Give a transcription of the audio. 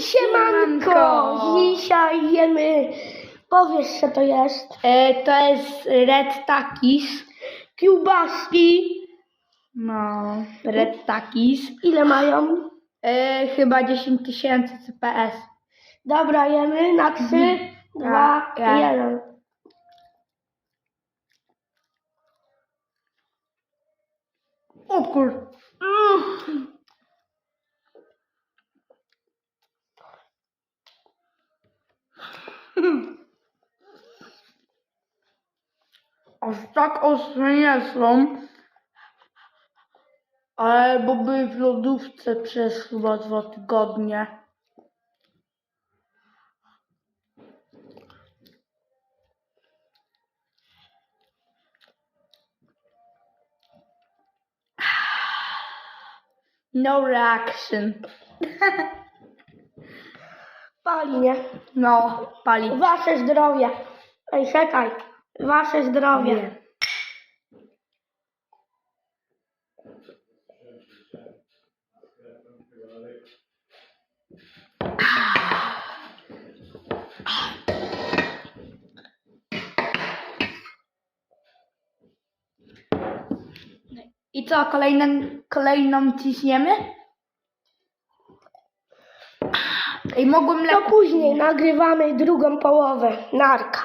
Siemanko! Dzisiaj jemy... Powiesz, co to jest? E, to jest Red Takis. Kiełbaski. No, Red Takis. Ile mają? E, chyba 10 tysięcy CPS. Dobra, jemy na trzy, dwa, ja. jeden. O kur... Aż tak ostre nie są. Ale bo były w lodówce przez chyba dwa tygodnie. No reaction. Pali, nie? No, pali. Wasze zdrowie. Ej, czekaj. Wasze zdrowie. Nie. I co, kolejną, kolejną ciśniemy? I mogłem To później nagrywamy drugą połowę. Narka.